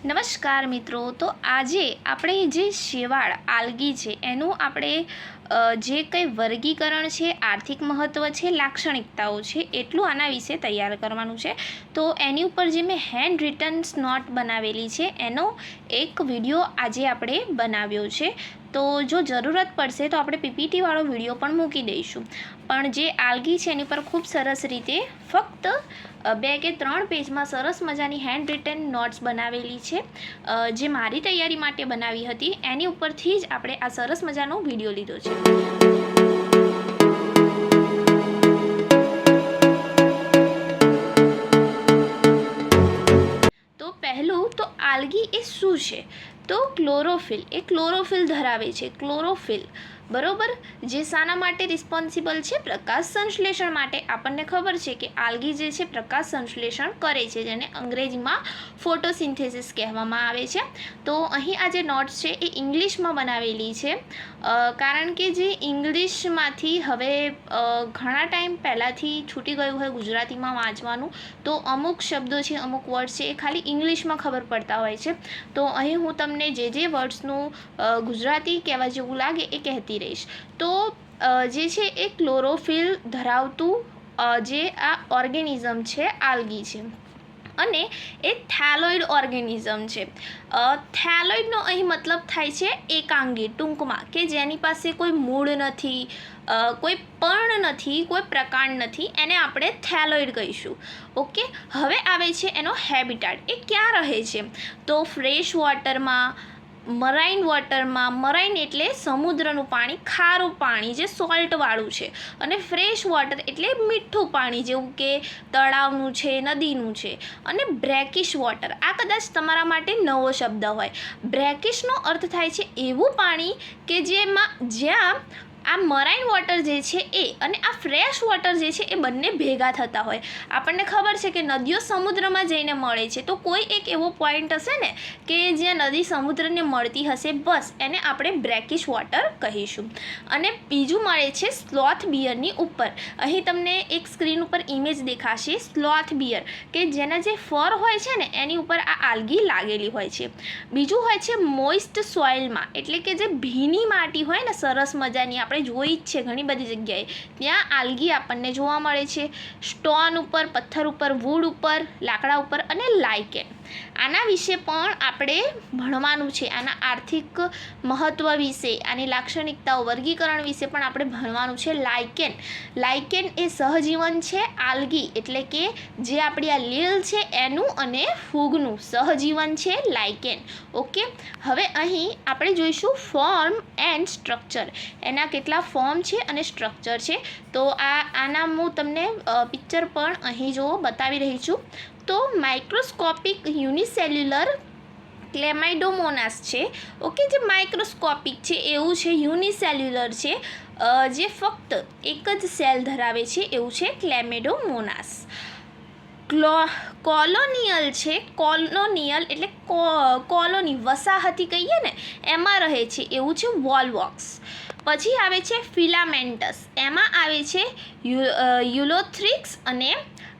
નમસ્કાર મિત્રો, તો આજે આપણે જે શેવાળ, આલગી છે, એનું આપણે જે કંઈ વર્ગીકરણ છે, આર્થિક મહત્ત્વ છે, લાક્ષણિકતાઓ છે, એટલું આના વિશે તૈયાર કરવાનું છે. તો એની ઉપર જે મેં હેન્ડ રિટર્ન્સ નોટ બનાવેલી છે, એનો એક વીડિયો આજે આપણે બનાવ્યો છે. તો જો જરૂરત પડશે તો આપણે પીપીટીવાળો વીડિયો પણ મૂકી દઈશું. પણ જે આલગી છે એની પર ખૂબ સરસ રીતે ફક્ત બે કે ત્રણ પેજમાં સરસ મજાની હેન્ડ રિટન નોટ્સ બનાવેલી છે. જે મારી તૈયારી માટે બનાવી હતી, એની ઉપરથી જ આપણે આ સરસ મજાનો વીડિયો લીધો છે. તો પહેલું તો આલ્ગી એ શું છે? તો ક્લોરોફિલ, એ ક્લોરોફિલ ધરાવે છે, ક્લોરોફિલ. બરોબર? જે શાના માટે રિસ્પોન્સિબલ છે? પ્રકાશ સંશ્લેષણ માટે. આપણને ખબર છે કે આલ્ગી જે છે, પ્રકાશ સંશ્લેષણ કરે છે, જેને અંગ્રેજીમાં ફોટોસિન્થેસિસ કહેવામાં આવે છે. તો અહીં આ જે નોટ્સ છે, એ ઇંગ્લિશમાં બનાવેલી છે. કારણ કે જે ઇંગ્લિશમાંથી હવે ઘણા ટાઈમ પહેલાંથી છૂટી ગયું હોય ગુજરાતીમાં વાંચવાનું, તો અમુક શબ્દો છે, અમુક વર્ડ્સ છે, એ ખાલી ઇંગ્લિશમાં ખબર પડતા હોય છે. તો અહીં હું તમને જે જે વર્ડ્સનું ગુજરાતી કહેવા જેવું લાગે એ કહેતી રહીશ. તો જે છે એ ક્લોરોફિલ ધરાવતું જે આ ઓર્ગેનિઝમ છે આલ્ગી છે. અને એ થેલોઇડ ઓર્ગેનિઝમ છે. થેલોઇડનો અહીં મતલબ થાય છે એકાંગી, ટૂંકમાં, કે જેની પાસે કોઈ મૂળ નથી કોઈ પર્ણ નથી, કોઈ પ્રકાંડ નથી, એને આપણે થેલોઇડ કહીશું. ઓકે? હવે આવે છે એનો હેબિટાટ એ ક્યાં રહે છે? તો ફ્રેશ વોટરમાં મરાઇન વોટરમાં, મરાઇન એટલે સમુદ્રનું પાણી, ખારું પાણી જે સોલ્ટવાળું છે. અને ફ્રેશ વોટર એટલે મીઠું પાણી જેવું કે તળાવનું છે, નદીનું છે. અને બ્રેકિશ વોટર, આ કદાચ તમારા માટે નવો શબ્દ હોય. બ્રેકિશનો અર્થ થાય છે એવું પાણી કે જેમાં, જ્યાં આ મરાઇન વોટર જે છે એ અને આ ફ્રેશ વોટર જે છે એ બંને ભેગા થતા હોય. આપણને ખબર છે કે નદીઓ સમુદ્રમાં જઈને મળે છે. તો કોઈ એક એવો પોઈન્ટ હશે ને કે જ્યાં નદી સમુદ્રને મળતી હશે બસ, એને આપણે બ્રેકિશ વોટર કહીશું. અને બીજું મળે છે સ્લોથ બિયરની ઉપર. અહીં તમને એક સ્ક્રીન ઉપર ઇમેજ દેખાશે સ્લોથ બિયર કે જેના જે ફર હોય છે ને, એની ઉપર આ આલગી લાગેલી હોય છે. બીજું હોય છે મોઇસ્ટ સોઇલમાં એટલે કે જે ભીની માટી હોય ને, સરસ મજાની આપણે જોઈ જ છે ઘણી બધી જગ્યાએ. ત્યાં આલ્ગી આપણને જોવા મળે છે, સ્ટોન ઉપર, પથ્થર ઉપર વૂડ ઉપર, લાકડા ઉપર અને લાઇકેન આના વિશે પણ આપણે ભણવાનું છે, આના આર્થિક મહત્ત્વ વિશે, આની લાક્ષણિકતાઓ, વર્ગીકરણ વિશે પણ આપણે ભણવાનું છે. લાઇકેન લાઇકેન એ સહજીવન છે, આલ્ગી એટલે કે જે આપણી આ લીલ છે એનું અને ફૂગનું સહજીવન છે, લાઇકેન. ઓકે? હવે અહીં આપણે જોઈશું ફોર્મ એન્ડ સ્ટ્રક્ચર. એના કેટલા ફોર્મ છે અને સ્ટ્રક્ચર છે. તો આ, આના હું તમને પિક્ચર પણ અહીં જો બતાવી રહી છું. તો માઇક્રોસ્કોપિક યુનિસેલ્યુલર ક્લેમાઇડોમોનાસ છે. ઓકે જે માઇક્રોસ્કોપિક છે, એવું છે યુનિસેલ્યુલર છે જે ફક્ત એક જ સેલ ધરાવે છે, એવું છે ક્લેમેડોમોનાસ ક્લો કોલોનિયલ છે કોલોનિયલ એટલે કોલોની વસાહતી કહીએ ને, એમાં રહે છે, એવું છે વોલવોક્સ પછી આવે છે ફિલામેન્ટસ એમાં આવે છે યુલોથ્રિક્સ અને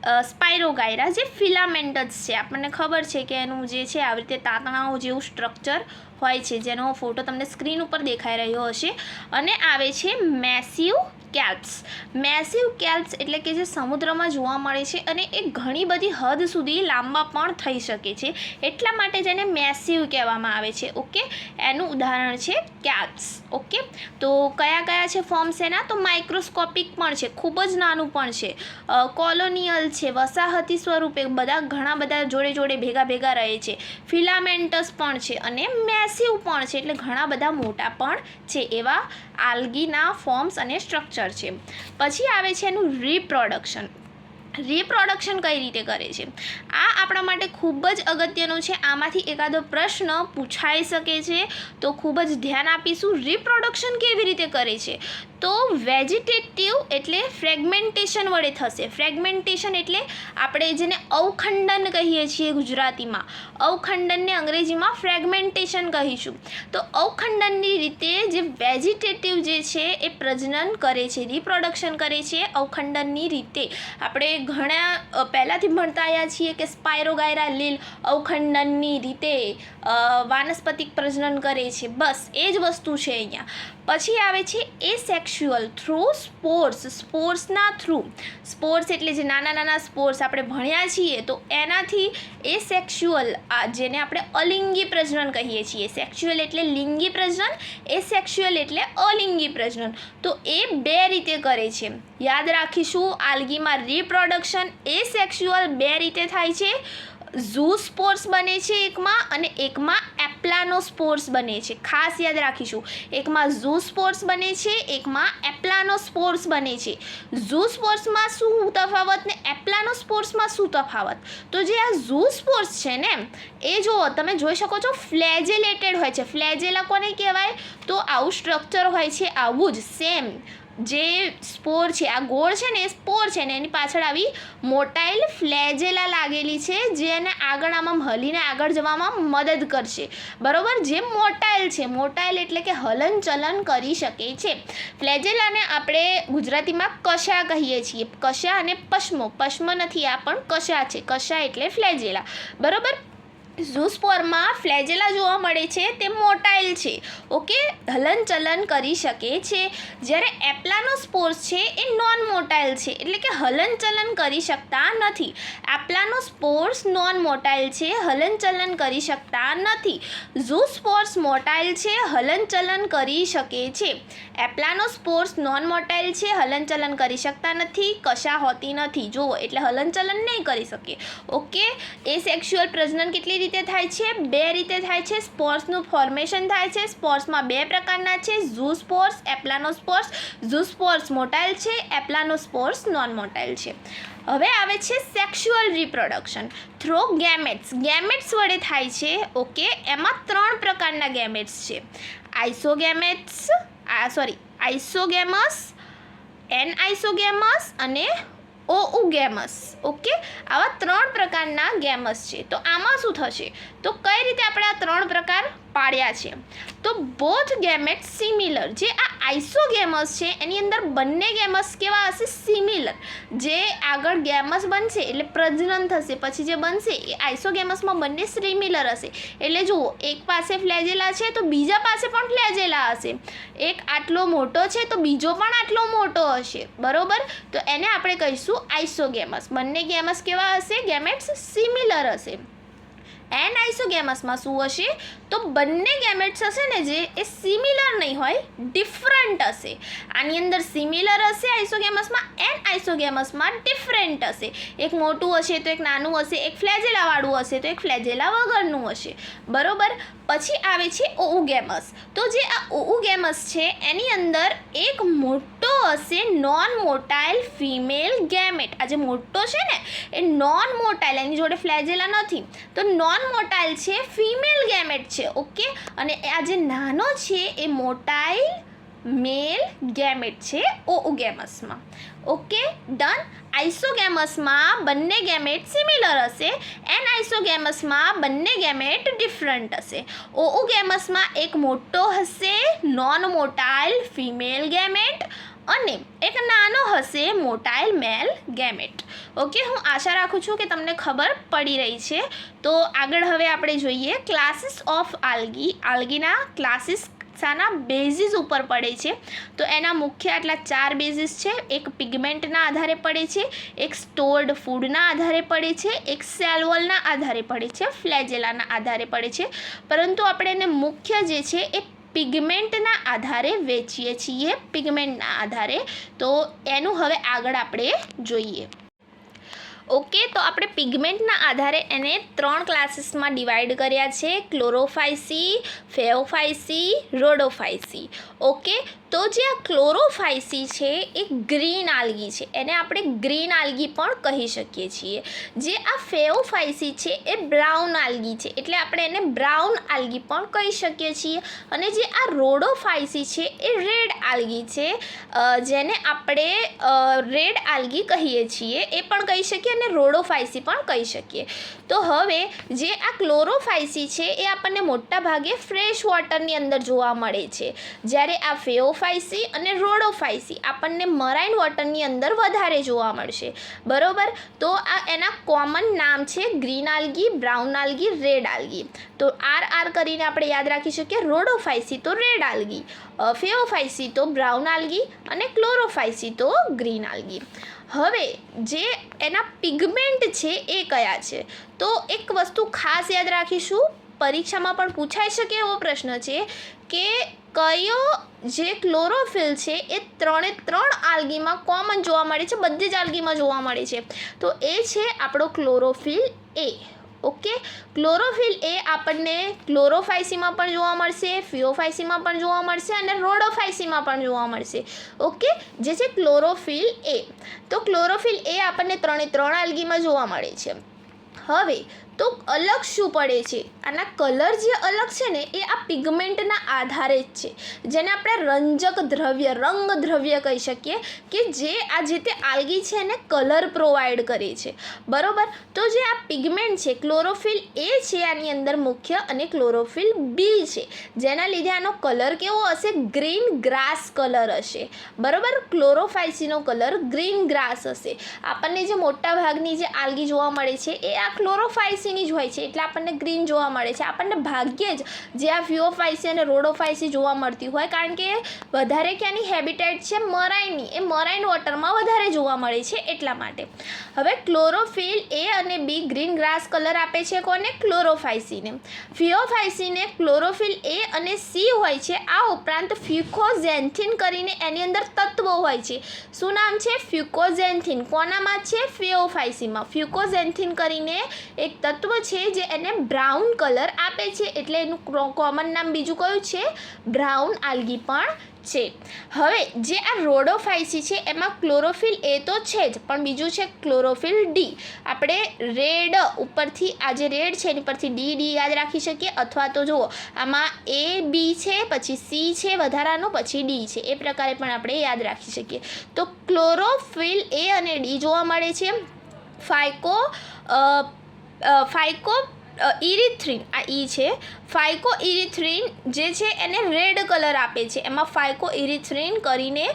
અ, સ્પાઇરોગાયરા જે ફિલામેન્ટસ છે આપણને ખબર છે કે એનું જે છે આવી રીતે તાતણાઓ જેવું સ્ટ્રક્ચર હોય છે જેનો ફોટો તમને સ્ક્રીન ઉપર દેખાઈ રહ્યો હશે. અને આવે છે મેસિવ કેલ્પ્સ. મેસિવ કેલ્પ્સ એટલે કે જે સમુદ્રમાં જોવા મળે છે અને એ ઘણી બધી હદ સુધી લાંબા પણ થઈ શકે છે. એટલા માટે જેને મેસિવ કહેવામાં આવે છે. ઓકે? એનું ઉદાહરણ છે કેલ્પ્સ. ઓકે? તો કયા કયા છે ફોર્મ્સ એના? તો માઇક્રોસ્કોપિક પણ છે. ખૂબ જ નાનું પણ છે. કોલોનિયલ છે, વસાહતી સ્વરૂપે બધા ઘણા બધા જોડે જોડે ભેગા ભેગા રહે છે. ફિલામેન્ટસ પણ છે અને મેસિવ પણ છે. એટલે ઘણા બધા મોટા પણ છે એવા આલ્ગીના ફોર્મ્સ અને સ્ટ્રક્ચર છે. પછી આવે છે એનું રિપ્રોડક્શન રિપ્રોડક્શન કઈ રીતે કરે છે? આ આપણા માટે ખૂબ જ અગત્યનું છે. આમાંથી એકાદો પ્રશ્ન પૂછાઈ શકે છે. તો ખૂબ જ ધ્યાન આપીશું. રિપ્રોડક્શન કેવી રીતે કરે છે? તો વેજીટેટિવ એટલે ફ્રેગમેન્ટેશન વડે થશે. ફ્રેગમેન્ટેશન એટલે આપણે જેને અવખંડન કહીએ છીએ ગુજરાતીમાં. અવખંડનને અંગ્રેજીમાં ફ્રેગમેન્ટેશન કહીશું. તો અવખંડનની રીતે જે વેજીટેટિવ જે છે એ પ્રજનન કરે છે, રિપ્રોડક્શન કરે છે અવખંડનની રીતે. આપણે ઘણા પહેલાંથી ભણતા આવ્યા છીએ કે સ્પાયરોગાયરા લીલ અવખંડનની રીતે વાનસ્પતિક પ્રજનન કરે છે. બસ, એ જ વસ્તુ છે અહીંયા. પછી આવે છે એ સેક્સ્યુઅલ થ્રુ સ્પોર્સ સ્પોર્ટ્સના થ્રુ સ્પોર્ટ્સ એટલે જે નાના નાના સ્પોર્ટ્સ આપણે ભણ્યા છીએ, તો એનાથી એ સેક્સ્યુઅલ આ જેને આપણે અલિંગી પ્રજનન કહીએ છીએ. સેક્સ્યુઅલ એટલે લિંગી પ્રજનન, એ સેક્સ્યુઅલ એટલે અલિંગી પ્રજનન. તો એ બે રીતે કરે છે. યાદ રાખીશું, આલ્ગીમાં રિપ્રોડક્શન એ સેક્સ્યુઅલ બે રીતે થાય છે. ઝૂ સ્પોર્ટ્સ બને છે એકમાં અને એકમાં એપ્લાનો સ્પોર્સ બને છે. ખાસ યાદ રાખીશું, એકમાં ઝૂ સ્પોર્સ બને છે, એકમાં એપ્લાનો સ્પોર્સ બને છે. ઝૂ સ્પોર્ટ્સમાં શું તફાવત ને એપ્લાનો સ્પોર્ટ્સમાં શું તફાવત? તો જે આ ઝૂ સ્પોર્ટ્સ છે ને, એ જુઓ, તમે જોઈ શકો છો, ફ્લેજેલેટેડ હોય છે. ફ્લેજેલા કોને કહેવાય? તો આવું સ્ટ્રક્ચર હોય છે, આવું જ સેમ જે સ્પોર છે, આ ગોળ છે ને એ સ્પોર છે ને એની પાછળ આવી મોટાઈલ ફ્લેજેલા લાગેલી છે, જે એને આગળ આમાં હલીને આગળ જવામાં મદદ કરશે. બરોબર? જે મોટાઈલ છે. મોટાઈલ એટલે કે હલન ચલન કરી શકે છે. ફ્લેજેલાને આપણે ગુજરાતીમાં કશા કહીએ છીએ. કશા અને પશ્મો. પશ્મ નથી આ પણ કશા છે. કશા એટલે ફ્લેજેલા. બરોબર? ઝૂસ્પોરમાં ફ્લેજેલા જોવા મળે છે તે મોટાઇલ છે, ઓકે? હલનચલન કરી શકે છે. જ્યારે એપ્લાનો સ્પોર્સ છે એ નોન મોટાઇલ છે, એટલે કે હલનચલન કરી શકતા નથી. એપ્લાનો સ્પોર્સ નોન મોટાઇલ છે, હલનચલન કરી શકતા નથી. ઝૂ સ્પોર્સ મોટાઇલ છે, હલનચલન કરી શકે છે. એપ્લાનો સ્પોર્સ નોન મોટાઇલ છે, હલનચલન કરી શકતા નથી, કશા હોતી નથી. જુઓ, એટલે હલનચલન નહીં કરી શકે, ઓકે? એ સેક્સ્યુઅલ પ્રજનન કેટલી રીતે થાય છે, બે રીતે થાય છે. સ્પોર્ટ્સનું ફોર્મેશન થાય છે. સ્પોર્ટ્સમાં બે પ્રકારના છે. Zoospores aplanospores zoospores motile છે એપ્લાનો સ્પોર્ટ્સ નોન મોટાઇલ છે. હવે આવે છે sexual reproduction through gametes gametes વડે થાય છે, ઓકે, એમાં ત્રણ પ્રકારના ગેમેટ્સ છે. આઇસોગેમેટ્સ આ સોરી આઇસોગેમસ એન આઇસોગેમસ અને ઓઉગેમસ ઓકે? આવા ત્રણ પ્રકારના ગેમસ છે. તો આમાં શું થશે? તો કઈ રીતે આપણે આ ત્રણ પ્રકાર પાડ્યા છે. તો બોથ ગેમેટ સિમિલર જે આ આઈસોગેમસ છે, એની અંદર બંને ગેમસ કેવા હશે? સિમિલર જે આગળ ગેમસ બનશે, એટલે પ્રજનન થશે. પછી જે બનશે, એ આઈસોગેમસમાં બંને સિમિલર હશે. એટલે જુઓ, એક પાસે ફ્લેજેલા છે, તો બીજા પાસે પણ ફ્લેજેલા હશે. એક આટલો મોટો છે, તો બીજો પણ આટલો મોટો હશે. બરોબર? તો એને આપણે કહીશું આઇસોગેમસ બંને ગેમસ કેવા હશે? ગેમેટ્સ સિમિલર હશે. એન આઇસોગેમસમાં શું હશે? તો બંને ગેમેટ્સ હશે ને જે એ સિમિલર નહીં હોય ડિફરન્ટ હશે. આની અંદર સિમિલર હશે આઇસોગેમસમાં એન આઇસોગેમસમાં ડિફરન્ટ હશે. એક મોટું હશે તો એક નાનું હશે, એક ફ્લેજેલાવાળું હશે તો એક ફ્લેજેલા વગરનું હશે. બરોબર? પછી આવે છે ઓઉગેમસ. તો જે આ ઓઉગેમસ છે, એની અંદર એક મોટો હશે નોન મોટાઇલ ફિમેલ ગેમેટ આ જે મોટો છે ને, એ નોન મોટાઇલ એની જોડે ફ્લેજેલા નથી. તો નોન મોટાઇલ છે ફિમેલ ગેમેટ છે, ઓકે? અને આ જે નાનો છે, એ મોટાઇલ મેલ ગેમેટ છે, ઓઉગેમસમાં, ઓકે? ડન આઇસોગેમસમાં બંને ગેમેટ સિમિલર હશે એન આઇસોગેમસમાં બંને ગેમેટ ડિફરન્ટ હશે. ઓઉગેમસમાં એક મોટો હશે નોન મોટાઇલ ફિમેલ ગેમેટ અને એક નાનો હશે મોટાઇલ મેલ ગેમેટ. ઓકે, હું આશા રાખું છું કે તમને ખબર પડી રહી છે. તો આગળ હવે આપણે જોઈએ, ક્લાસીસ ઓફ આલ્ગી. આલ્ગીના ક્લાસીસ શાના બેઝિસ ઉપર પડે છે. તો એના મુખ્ય આટલા ચાર બેઝિસ છે. એક પિગમેન્ટના આધારે પડે છે, એક સ્ટોર્ડ ફૂડના આધારે પડે છે, એક સેલવોલના આધારે પડે છે, ફ્લેજેલાના આધારે પડે છે. પરંતુ આપણે એને મુખ્ય જે છે એ પિગમેન્ટના આધારે વેચીએ છીએ પિગમેન્ટના આધારે. તો એનું હવે આગળ આપણે જોઈએ. ઓકે, તો આપણે પિગમેન્ટના આધારે એને ત્રણ ક્લાસીસમાં ડિવાઈડ કર્યા છે. ક્લોરોફાઇસી, ફેઓફાઇસી, રોડોફાઇસી. ઓકે, તો જે આ ક્લોરોફાઇસી છે એ ગ્રીન આલ્ગી છે. એને આપણે ગ્રીન આલ્ગી પણ કહી શકીએ છીએ. જે આ ફેઓફાઇસી છે એ બ્રાઉન આલ્ગી છે. એટલે આપણે એને બ્રાઉન આલ્ગી પણ કહી શકીએ છીએ. અને જે આ રોડોફાઇસી છે એ રેડ આલ્ગી છે. જેને આપણે રેડ આલ્ગી કહીએ છીએ. એ પણ કહી શકીએ અને રોડોફાઇસી પણ કહી શકીએ. તો હવે જે આ ક્લોરોફાઇસી છે એ આપણને મોટા ભાગે ફ્રેશ વોટરની અંદર જોવા મળે છે. જ્યારે આ ફેઓફાઇસી અને રોડોફાઇસી આપણને મરાઇન વોટરની અંદર વધારે જોવા મળશે. બરોબર? તો આ એના કોમન નામ છે green algae, brown algae, red algae. તો આર આર કરીને આપણે યાદ રાખી શકીએ, રોડોફાઇસી તો રેડ આલ્ગી ફેઓફાઇસી તો બ્રાઉન આલ્ગી અને ક્લોરોફાઇસી તો ગ્રીન આલ્ગી. હવે જે એના પિગમેન્ટ છે એ કયા છે? તો એક વસ્તુ ખાસ યાદ રાખીશું, પરીક્ષામાં પણ પૂછાઈ શકે એવો પ્રશ્ન છે કે કયો જે ક્લોરોફિલ છે એ ત્રણે ત્રણ આલ્ગીમાં કોમન જોવા મળે છે, બધી જ આલ્ગીમાં જોવા મળે છે. તો એ છે આપણો ક્લોરોફિલ એ ઓકે? ક્લોરોફિલ એ આપણને ક્લોરોફાઇસીમાં પણ જોવા મળશે ફિયોફાઇસીમાં પણ જોવા મળશે અને રોડોફાઇસીમાં પણ જોવા મળશે. ઓકે? જે છે ક્લોરોફિલ એ. તો ક્લોરોફિલ એ આપણને ત્રણે ત્રણ આલ્ગીમાં જોવા મળે છે. હવે તો અલગ શું પડે છે? આના કલર જે અલગ છે ને, એ આ પિગમેન્ટના આધારે જ છે. જેને આપણે રંજક દ્રવ્ય, રંગ દ્રવ્ય કહી શકીએ કે જે આ જે તે આલ્ગી છે એને કલર પ્રોવાઈડ કરે છે. બરોબર? તો જે આ પિગમેન્ટ છે, ક્લોરોફિલ એ છે આની અંદર મુખ્ય અને ક્લોરોફિલ બી છે. જેના લીધે આનો કલર કેવો હશે? ગ્રીન ગ્રાસ કલર હશે. બરોબર? ક્લોરોફાઇસીનો કલર ગ્રીન ગ્રાસ હશે. આપણને જે મોટા ભાગની જે આલ્ગી જોવા મળે છે, એ આ ક્લોરોફાઇસીની જ હોય છે. એટલે આપણને ગ્રીન જોવા મળે છે. આપણને ભાગ્યે જ જે આ ફિયોફાઇસી અને રોડોફાઇસી જોવા મળતી હોય. કારણ કે વધારે ક્યાંની હેબિટેટ છે? મરાઈનની એ મરાઈન વોટરમાં વધારે જોવા મળે છે એટલા માટે. હવે ક્લોરોફિલ એ અને બી ગ્રીન ગ્રાસ કલર આપે છે કોને? ક્લોરોફાઇસીને ફિયોફાઇસીને ક્લોરોફિલ એ અને સી હોય છે. આ ઉપરાંત ફ્યુકોઝેન્થિન કરીને એની અંદર તત્વો હોય છે. શું નામ છે? ફ્યુકોઝેન્થિન કોનામાં છે? ફિયોફાઇસીમાં ફ્યુકોઝેન્થિન કરીને એક તત્વ છે જે એને બ્રાઉન કલર આપે છે. એટલે એનું કોમન નામ બીજું કયું છે? બ્રાઉન આલ્ગી પણ છે. હવે જે આ રોડોફાઇસી છે, એમાં ક્લોરોફિલ એ તો છે જ, પણ બીજું છે ક્લોરોફિલ ડી. આપણે રેડ ઉપરથી, આ જે રેડ છે એની પરથી ડી ડી યાદ રાખી શકીએ. અથવા તો જુઓ, આમાં એ, બી છે, પછી સી છે વધારાનું, પછી ડી છે. એ પ્રકારે પણ આપણે યાદ રાખી શકીએ. તો ક્લોરોફિલ એ અને ડી જોવા મળે છે. ફાઇકો ફાઇકો ઇરિથ્રિન આ ઈ છે. ફાઇકો ઇરિથ્રીન જે છે એને રેડ કલર આપે છે. એમાં ફાઇકો ઇરિથ્રીન કરીને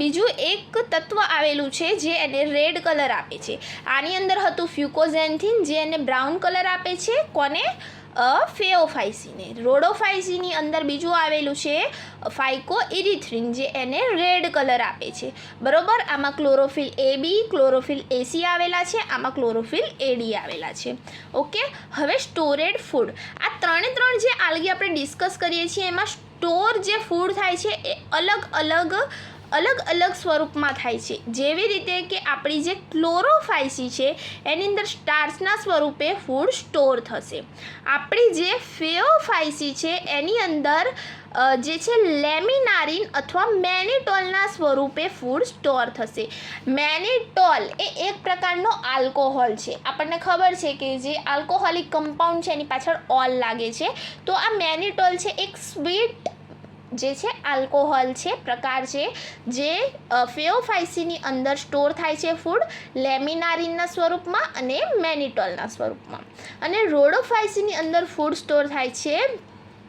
બીજું એક તત્વ આવેલું છે જે એને રેડ કલર આપે છે. આની અંદર હતું ફ્યુકોઝેન્થિન જે એને બ્રાઉન કલર આપે છે. કોને? ફેઓફાઇસીને રોડોફાઇસીની અંદર બીજું આવેલું છે ફાઇકો ઇરિથ્રિન જે એને રેડ કલર આપે છે. બરોબર? આમાં ક્લોરોફિલ એ બી, ક્લોરોફિલ એસી આવેલા છે, આમાં ક્લોરોફિલ એડી આવેલા છે. ઓકે? હવે સ્ટોરેડ ફૂડ. આ ત્રણે ત્રણ જે આલગી આપણે ડિસ્કસ કરીએ છીએ, એમાં સ્ટોર જે ફૂડ થાય છે, એ અલગ અલગ અલગ અલગ સ્વરૂપમાં થાય છે. જેવી રીતે કે આપણી જે ક્લોરોફાઇસી છે, એની અંદર સ્ટાર્સના સ્વરૂપે ફૂડ સ્ટોર થશે. આપણી જે ફેઓફાઇસી છે, એની અંદર જે છે લેમિનારિન અથવા મેનિટોલના સ્વરૂપે ફૂડ સ્ટોર થશે. મેનિટોલ એ એક પ્રકારનો આલ્કોહોલ છે. આપણને ખબર છે કે જે આલ્કોહોલિક કમ્પાઉન્ડ છે, એની પાછળ ઓલ લાગે છે. તો આ મેનિટોલ છે એક સ્વીટ જે છે આલ્કોહોલ છે, પ્રકાર છે, જે ફેઓફાઇસીની અંદર સ્ટોર થાય છે ફૂડ લેમિનારિનના સ્વરૂપમાં અને મેનિટોલના સ્વરૂપમાં. અને રોડોફાઇસીની અંદર ફૂડ સ્ટોર થાય છે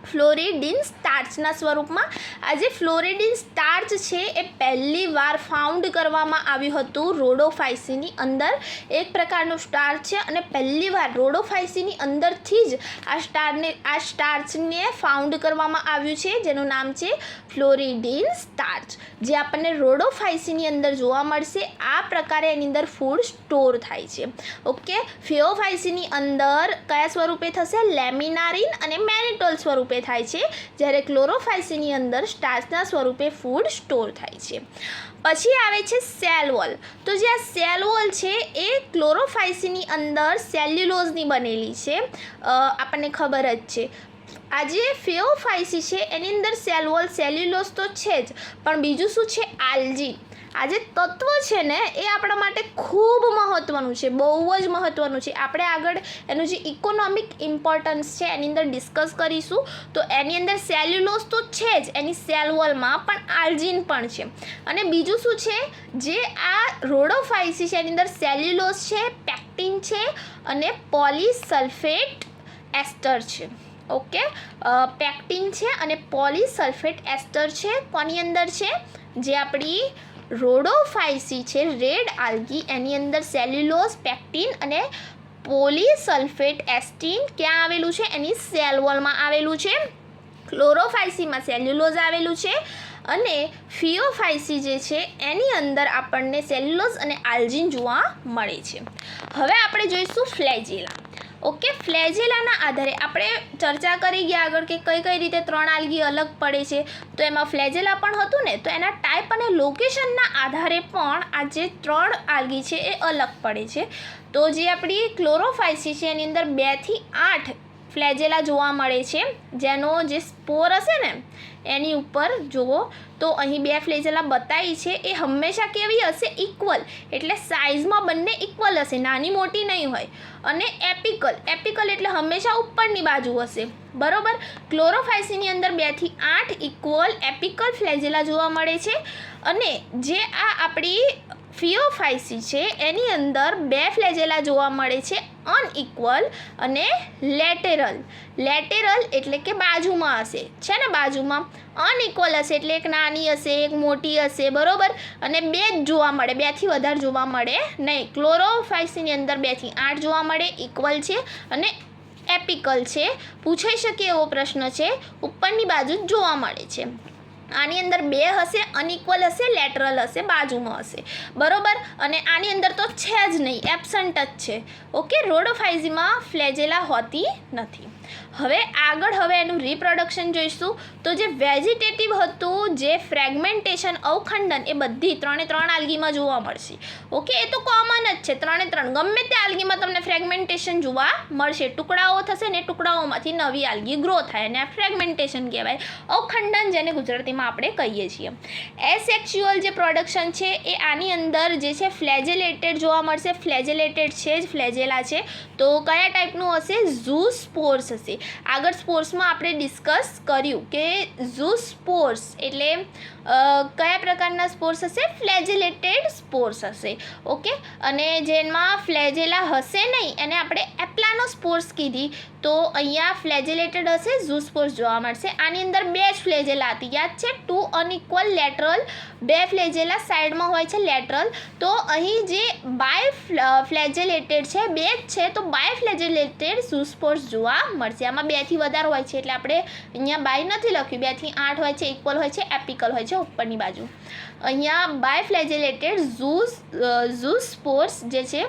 ફ્લોરિડિન સ્ટાર્ચના સ્વરૂપમાં. આ જે ફ્લોરિડિન સ્ટાર્ચ છે એ પહેલી વાર ફાઉન્ડ કરવામાં આવ્યું હતું રોડોફાઇસીની અંદર. એક પ્રકારનું સ્ટાર્ચ છે અને પહેલી વાર રોડોફાઇસીની અંદરથી જ આ સ્ટારને, આ સ્ટાર્ચને ફાઉન્ડ કરવામાં આવ્યું છે, જેનું નામ છે ફ્લોરિડિન સ્ટાર્ચ. જે આપણને રોડોફાઇસીની અંદર જોવા મળશે. આ પ્રકારે એની અંદર ફૂડ સ્ટોર થાય છે. ઓકે? ફિયોફાઇસીની અંદર કયા સ્વરૂપે થશે? લેમિનારિન અને મેનિટોલ સ્વરૂપે સ્વરૂપે થાય છે, જ્યારે ક્લોરોફાઇસીની અંદર સ્ટાર્ચના સ્વરૂપે ફૂડ સ્ટોર થાય છે. પછી આવે છે સેલ વોલ. તો જે આ સેલ વોલ છે, એ ક્લોરોફાઇસીની અંદર સેલ્યુલોઝની બનેલી છે. આપણને ખબર જ છે. આ જે ફેઓફાઇસી છે, એની અંદર સેલ વોલ સેલ્યુલોઝ તો છે જ, પણ બીજું શું છે? આલ્જી આ જે તત્વ છે ને, એ આપણા માટે ખૂબ મહત્ત્વનું છે, બહુ જ મહત્ત્વનું છે. આપણે આગળ એનું જે ઇકોનોમિક ઇમ્પોર્ટન્સ છે, એની અંદર ડિસ્કસ કરીશું. તો એની અંદર સેલ્યુલોઝ તો છે જ, એની સેલવોલમાં પણ આલ્જીન પણ છે. અને બીજું શું છે, જે આ રોડોફાઇસી છે, એની અંદર સેલ્યુલોઝ છે પેક્ટિન છે, અને પોલિસલ્ફેટ એસ્ટર છે. ઓકે પેક્ટિન છે અને પોલિસલ્ફેટ એસ્ટર છે, કોની અંદર છે? જે આપણી રોડોફાઇસી છે, રેડ આલ્ગી, એની અંદર સેલ્યુલોઝ, પેક્ટિન અને પોલીસલ્ફેટ એસ્ટીન ક્યાં આવેલું છે? એની સેલ આવેલું છે. ક્લોરોફાઇસીમાં સેલ્યુલોઝ આવેલું છે અને ફિયોફાઇસી જે છે, એની અંદર આપણને સેલ્યુલોઝ અને આલ્જીન જોવા મળે છે. હવે આપણે જોઈશું ફ્લેજેલા. ઓકે, ફ્લેજેલાના આધારે. આપણે ચર્ચા કરી ગયા આગળ કે કઈ કઈ રીતે ત્રણ આલ્ગી અલગ પડે છે. તો એમાં ફ્લેજેલા પણ હતું ને, તો એના ટાઈપ અને લોકેશનના આધારે પણ આ જે ત્રણ આલ્ગી છે એ અલગ પડે છે. તો જે આપણી ક્લોરોફાઇસી છે, એની અંદર બેથી આઠ ફ્લેજેલા જોવા મળે છે. જેનો જે સ્પોર હશે ને, એની ઉપર જુઓ. તો અહીં બે ફ્લેજેલા બતાવી છે. એ હંમેશા કેવી હશે? ઇક્વલ એટલે સાઇઝમાં બંને ઇક્વલ હશે. નાની મોટી નહીં હોય. અને એપિકલ એપિકલ એટલે હંમેશા ઉપરની બાજુ હશે. બરોબર? ક્લોરોફાઇસીની અંદર બેથી આઠ ઇક્વલ એપિકલ ફ્લેજેલા જોવા મળે છે. અને જે આ આપણી ફિયોફાઇસી છે. એની અંદર બે ફ્લેજેલા જોવા મળે છે. અનઇક્વલ અને લેટેરલ. લેટેરલ એટલે કે બાજુમાં હશે. છે ને બાજુમાં? અનઇક્વલ હશે એટલે એક નાની હશે, એક મોટી હશે, બરોબર? અને બે જ જોવા મળે. બેથી વધારે જોવા મળે નહીં. ક્લોરોફાઇસીની અંદર બેથી આઠ જોવા મળે. ઇક્વલ છે અને એપિકલ છે. પૂછાઈ શકે એવો પ્રશ્ન છે. ઉપરની બાજુ જોવા મળે છે. આની અંદર બે હશે અનઇક્વલ હશે લેટરલ હશે, બાજુમાં હશે. બરોબર? અને આની અંદર તો છે જ નહીં એબસન્ટ જ છે. ઓકે રોડોફાઇઝીમાં ફ્લેજેલા હોતી નથી. હવે આગળ હવે એનું રિપ્રોડક્શન જોઈશું. તો જે વેજીટેટિવ હતું, જે ફ્રેગમેન્ટેશન અવખંડન, એ બધી ત્રણે ત્રણ આલ્ગીમાં જોવા મળશે. ઓકે એ તો કોમન જ છે, ત્રણે ત્રણ. ગમે તે આલ્ગીમાં તમને ફ્રેગમેન્ટેશન જોવા મળશે, ટુકડાઓ થશે ને ટુકડાઓમાંથી નવી આલ્ગી ગ્રો થાય અને આ ફ્રેગમેન્ટેશન કહેવાય. અવખંડન જેને ગુજરાતીમાં આપણે કહીએ છીએ. એસેક્સ્યુઅલ જે પ્રોડક્શન છે, એ આની અંદર જે છે ફ્લેજેલેટેડ જોવા મળશે. ફ્લેજેલેટેડ છે જ ફ્લેજેલા છે. તો કયા ટાઈપનું હશે? ઝૂ સ્પોર્સ હશે. આગળ સ્પોર્ટ્સમાં આપણે ડિસ્કસ કર્યું કે ઝૂ સ્પોર્ટ્સ એટલે કયા પ્રકારના સ્પોર્ટ્સ હશે? ફ્લેજેલેટેડ સ્પોર્ટ્સ હશે. ઓકે? અને જેમાં ફ્લેજેલા હશે નહીં, એને આપણે એપ્લાનો સ્પોર્ટ્સ કીધી. તો અહીંયા ફ્લેજેલેટેડ હશે ઝૂ સ્પોર્સ જોવા મળશે. આની અંદર બે જ ફ્લેજેલા હતી, યાદ છે? ટુ અનઇક્વલ લેટરલ, બે ફ્લેજેલા સાઈડમાં હોય છે લેટરલ. તો અહીં જે બાય ફ્લેજેલેટેડ છે, બે જ છે, તો બાય ફ્લેજેલેટેડ ઝૂ સ્પોર્સ જોવા મળશે. આમાં બેથી વધારે હોય છે, એટલે આપણે અહીંયા બાય નથી લખ્યું. બેથી આઠ હોય છે ઇક્વલ હોય છે એપિકલ હોય છે, ઉપરની બાજુ. અહીંયા બાય ફ્લેજેલેટેડ ઝૂઝ ઝૂ સ્પોર્સ જે છે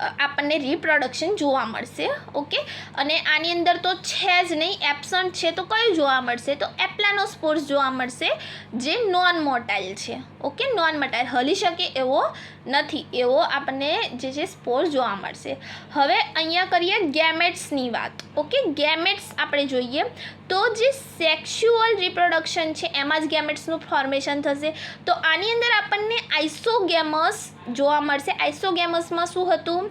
આપણને રિપ્રોડક્શન જોવા મળશે, ઓકે? અને આની અંદર તો છે જ નહીં એબસન્ટ છે તો કયું જોવા મળશે? તો એપ્લાનોસ્પોર્સ જોવા મળશે, જે નોન મોટાઇલ છે. ઓકે નોન મોટાઇલ હલી શકે એવો નથી. એવો આપણને જે છે સ્પોર જોવા મળશે. હવે અહીંયા કરીએ ગેમેટ્સની વાત. ઓકે, ગેમેટ્સ આપણે જોઈએ તો જે સેક્સ્યુઅલ રિપ્રોડક્શન છે, એમાં જ ગેમેટ્સનું ફોર્મેશન થશે. તો આની અંદર આપણને આઇસોગેમસ જોવા મળશે. આઇસોગેમસમાં શું હતું?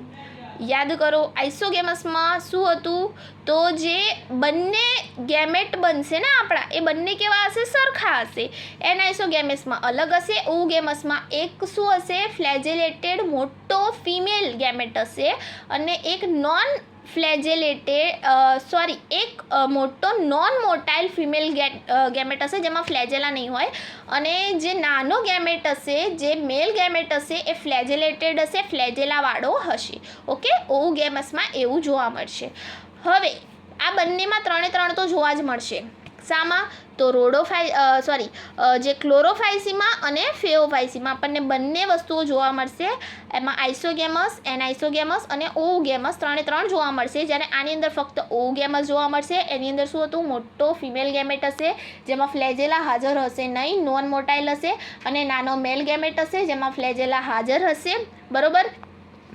યાદ કરો આઈસોગેમસમાં શું હતું? તો જે બંને ગેમેટ બનશે ને આપણા, એ બંને કેવા હશે? સરખા હશે. એન આઇસોગેમેસમાં અલગ હશે ઓગેમસમાં એક શું હશે? ફ્લેજેલેટેડ મોટો ફિમેલ ગેમેટ હશે. અને એક નોન ફ્લેજેલેટેડ સોરી એક મોટો નોન મોટાઇલ ફિમેલ ગેમેટ હશે જેમાં ફ્લેજેલા નહીં હોય. અને જે નાનો ગેમેટ હશે, જે મેલ ગેમેટ હશે, એ ફ્લેજેલેટેડ હશે, ફ્લેજેલાવાળો હશે. ઓકે? ઓ ગેમસમાં એવું જોવા મળશે. હવે, આ બંનેમાં ત્રણે ત્રણ તો જોવા જ મળશે. શામાં તો રોડોફાઈ સોરી જે ક્લોરોફાઇસીમાં અને ફેઓફાઇસીમાં, આપણને બંને વસ્તુઓ જોવા મળશે. એમાં આઇસોગેમસ, એનઆઇસોગેમસ અને ઓગેમસ ત્રણે ત્રણ જોવા મળશે. જ્યારે આની અંદર ફક્ત ઓગેમસ જોવા મળશે. એની અંદર શું હતું? મોટો ફિમેલ ગેમેટ હશે, જેમાં ફ્લેજેલા હાજર હશે નહીં, નોન મોટાઇલ હશે અને નાનો મેલ ગેમેટ હશે, જેમાં ફ્લેજેલા હાજર હશે. બરોબર?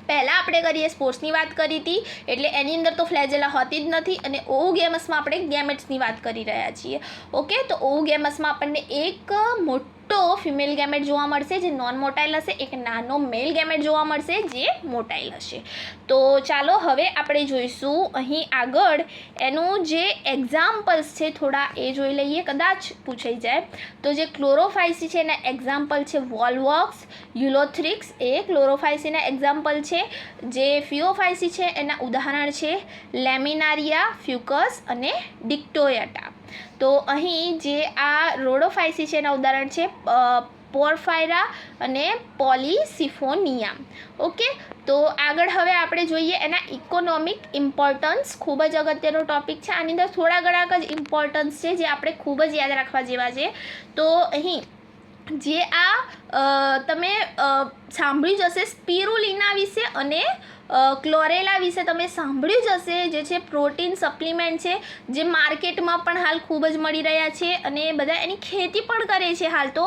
પહેલાં આપણે કરીએ સ્પોર્ટ્સની વાત કરી હતી, એટલે એની અંદર તો ફ્લેજેલા હોતી જ નથી અને ઓ ગેમસમાં આપણે ગેમેટ્સની વાત કરી રહ્યા છીએ. ઓકે, તો ઓવ ગેમસમાં આપણને એક મોટો ફિમેલ ગેમેટ જોવા મળશે, જે નોન મોટાઇલ હશે, એક નાનો મેલ ગેમેટ જોવા મળશે, જે મોટાઇલ હશે. તો ચાલો હવે આપણે જોઈશું અહીં આગળ એનું જે એક્ઝામ્પલ્સ છે, થોડા એ જોઈ લઈએ, કદાચ પૂછાઈ જાય. તો જે ક્લોરોફાઇસી છે, એના એક્ઝામ્પલ છે વોલવોક્સ યુલોથ્રિક્સ એ ક્લોરોફાઇસીના એક્ઝામ્પલ છે. જે ફિયોફાઇસી છે, એના ઉદાહરણ છે લેમિનારિયા ફ્યુકસ અને ડિક્ટોયટા તો અહીં જે આ રોડોફાઇસી છે એના ઉદાહરણ છે પોરફાયરા અને પોલીસિફોનિયા. ઓકે? તો આગળ હવે આપણે જોઈએ એના ઇકોનોમિક ઇમ્પોર્ટન્સ. ખૂબ જ અગત્યનો ટોપિક છે. આની અંદર થોડા ઘણાક જ ઇમ્પોર્ટન્સ છે જે આપણે ખૂબ જ યાદ રાખવા જેવા છે. તો અહીં જે આ તમે સાંભળ્યું જ હશે સ્પિરુલિના વિશે અને ક્લોરેલા વિશે. તમે સાંભળ્યું જ હશે જે છે પ્રોટીન સપ્લિમેન્ટ છે, જે માર્કેટમાં પણ હાલ ખૂબ જ મળી રહ્યા છે અને બધા એની ખેતી પણ કરે છે હાલ તો.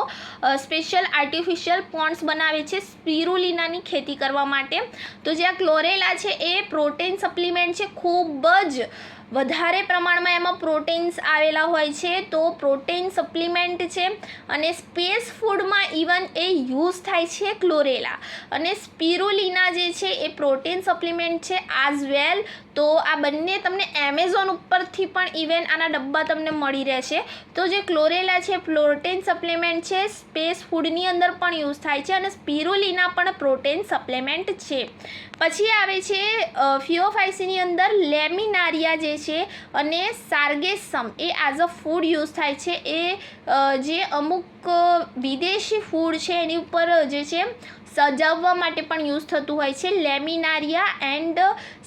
સ્પેશિયલ આર્ટિફિશિયલ પોન્ડ્સ બનાવે છે સ્પિરુલિનાની ખેતી કરવા માટે. તો જે આ ક્લોરેલા છે એ પ્રોટીન સપ્લિમેન્ટ છે ખૂબ જ વધારે પ્રમાણમાં એમાં પ્રોટીન્સ આવેલા હોય છે, તો પ્રોટીન સપ્લિમેન્ટ છે અને સ્પેસ ફૂડમાં ઇવન એ યુઝ થાય છે ક્લોરેલા અને સ્પિરુલિના જે છે, એ પ્રોટીન સપ્લિમેન્ટ છે આઝ વેલ તો આ બંને તમને એમેઝોન ઉપરથી પણ ઇવેન આના ડબ્બા તમને મળી રહેશે. તો જે ક્લોરેલા છે પ્રોટીન સપ્લિમેન્ટ છે સ્પેસ ફૂડની અંદર પણ યુઝ થાય છે અને સ્પિરુલિના પણ પ્રોટીન સપ્લિમેન્ટ છે. પછી આવે છે ફિયોફાઇસીની અંદર લેમિનારિયા જે છે અને સાર્ગેસમ એ એઝ અ ફૂડ યુઝ થાય છે. એ જે અમુક વિદેશી ફૂડ છે એની ઉપર જે છે સજાવવા માટે પણ યુઝ થતું હોય છે. Laminaria and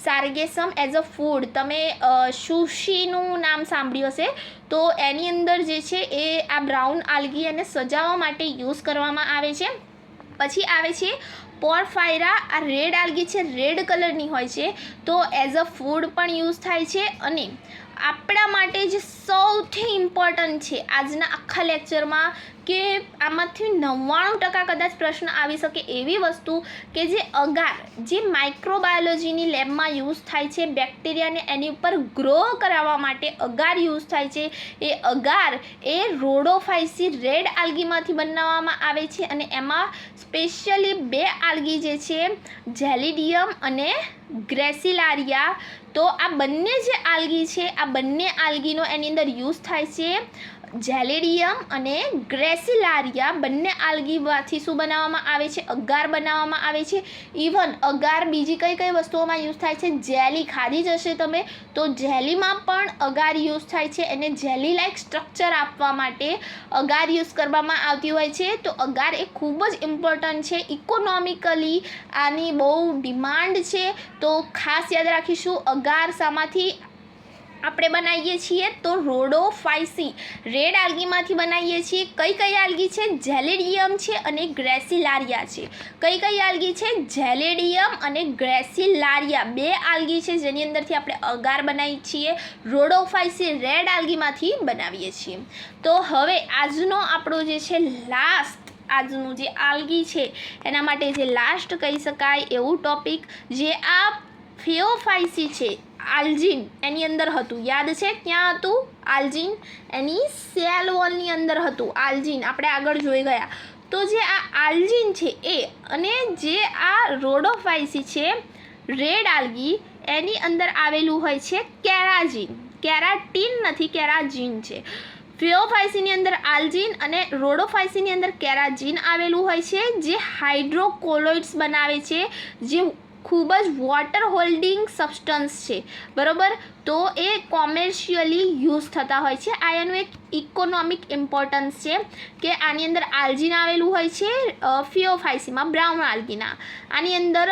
Sargassum as a food તમે સુશીનું નામ સાંભળ્યું હશે, તો એની અંદર જે છે એ આ બ્રાઉન આલ્ગી એને સજાવવા માટે યુઝ કરવામાં આવે છે. પછી આવે છે પોરફાયરા આ રેડ આલ્ગી છે રેડ કલરની હોય છે, તો એઝ અ ફૂડ પણ યુઝ થાય છે. અને આપણા માટે જે સૌથી ઇમ્પોર્ટન્ટ છે આજના આખા લેક્ચરમાં કે આમાંથી નવ્વાણું ટકા કદાચ પ્રશ્ન આવી શકે એવી વસ્તુ કે જે અગાર, જે માઇક્રોબાયોલોજીની લેબમાં યુઝ થાય છે બેક્ટેરિયાને એની ઉપર ગ્રો કરાવવા માટે અગાર યુઝ થાય છે, એ અગાર એ રોડોફાઇસી રેડ આલ્ગીમાંથી બનાવવામાં આવે છે અને એમાં સ્પેશિયલી બે આલ્ગી જે છે, જેલિડિયમ અને ગ્રેસિલારિયા. તો આ બંને જે આલ્ગી છે, આ બંને આલ્ગીનો એની અંદર યુઝ થાય છે. જેલેડિયમ અને ગ્રેસિલારિયા બંને આલ્ગીમાંથી શું બનાવવામાં આવે છે? અગાર બનાવવામાં આવે છે. ઇવન અગાર બીજી કઈ કઈ વસ્તુઓમાં યુઝ થાય છે? જેલી ખાધી જશે તમે. તો જેલીમાં પણ અગાર યુઝ થાય છે એને જેલી લાઇક સ્ટ્રક્ચર આપવા માટે અગાર યુઝ કરવામાં આવતી હોય છે. તો અગાર એ ખૂબ જ ઇમ્પોર્ટન્ટ છે. ઇકોનોમિકલી આની બહુ ડિમાન્ડ છે. તો ખાસ યાદ રાખીશું, અગાર શામાંથી આપણે બનાવીએ છીએ તો રોડોફાઇસી રેડ આલ્ગીમાંથી બનાવીએ છીએ. કઈ કઈ આલ્ગી છે? જેલેડિયમ છે અને ગ્રેસિલારિયા છે. કઈ કઈ આલ્ગી છે? જેલેડિયમ અને ગ્રેસિલારિયા. બે આલ્ગી છે જેની અંદરથી આપણે અગાર બનાવીએ છીએ. રોડોફાઇસી રેડ આલ્ગીમાંથી બનાવીએ છીએ. તો હવે આજનો આપણો જે છે લાસ્ટ, આજનું જે આલ્ગી છે, એના માટે જે લાસ્ટ કહી શકાય એવું ટોપિક, જે આ ફિયોફાઇસી છે આલ્જીન એની અંદર હતું. યાદ છે ક્યાં હતું? આલ્જીન એની સેલ વોલની અંદર હતું. આલ્જીન. આપણે આગળ જોઈ ગયા. તો જે આ આલ્જીન છે એ અને જે આ રોડોફાઇસી છે, રેડ આલ્ગી, એની અંદર આવેલું હોય છે કેરાજીન. કેરાટીન નથી, કેરાજીન છે. ફિયોફાઇસીની અંદર આલ્જીન અને રોડોફાઇસીની અંદર કેરાજીન આવેલું હોય છે, જે હાઇડ્રોકોલોઇડ્સ બનાવે છે, જે ખૂબ જ વોટર હોલ્ડિંગ સબસ્ટન્સ છે. બરાબર? તો એ કોમર્શિયલી યુઝ થતા હોય છે. આ એનું એક ઇકોનોમિક ઇમ્પોર્ટન્સ છે કે આની અંદર આલ્જીન આવેલું હોય છે ફિયોફાઇસીમાં બ્રાઉન આલ્ગીના આની અંદર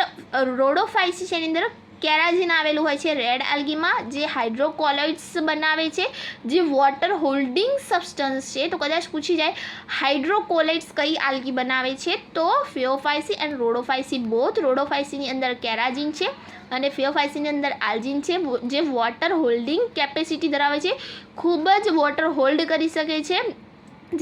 રોડોફાઇસી છે, એની અંદર કેરાઝિન આવેલું હોય છે રેડ આલ્ગીમાં, જે હાઇડ્રોકોલોઇડ્સ બનાવે છે, જે વોટર હોલ્ડિંગ સબસ્ટન્સ છે. તો કદાચ પૂછી જાય, હાઇડ્રોકોલોઇડ્સ કઈ આલ્ગી બનાવે છે? તો ફિયોફાયસી એન્ડ રોડોફાઇસી બોથ રોડોફાઇસીની અંદર કેરાજીન છે અને ફિયોફાઇસીની અંદર આલ્જીન છે. જે વોટર હોલ્ડિંગ કેપેસિટી ધરાવે છે. ખૂબ જ વોટર હોલ્ડ કરી શકે છે.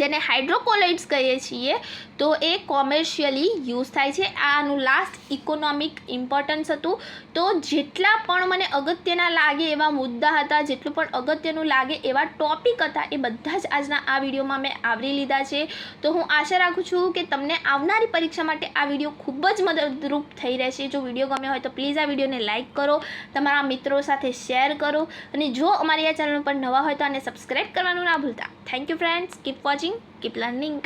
જેને હાઇડ્રોકોલાઇડ્સ કહીએ છીએ, તો એ કોમર્શિયલી યુઝ થાય છે. આનું લાસ્ટ ઇકોનોમિક ઇમ્પોર્ટન્સ હતું. તો જેટલા પણ મને અગત્યના લાગે એવા મુદ્દા હતા, જેટલું પણ અગત્યનું લાગે એવા ટોપિક હતા, એ બધા જ આજના આ વિડીયોમાં મેં આવરી લીધા છે. તો હું આશા રાખું છું કે તમને આવનારી પરીક્ષા માટે આ વીડિયો ખૂબ જ મદદરૂપ થઈ રહેશે. જો વીડિયો ગમ્યો હોય તો પ્લીઝ આ વિડીયોને લાઇક કરો, તમારા મિત્રો સાથે શેર કરો. અને જો અમારી આ ચેનલ પર નવા હોય તો આને સબસ્ક્રાઈબ કરવાનું ના ભૂલતા. Thank you, friends. Keep watching, keep learning.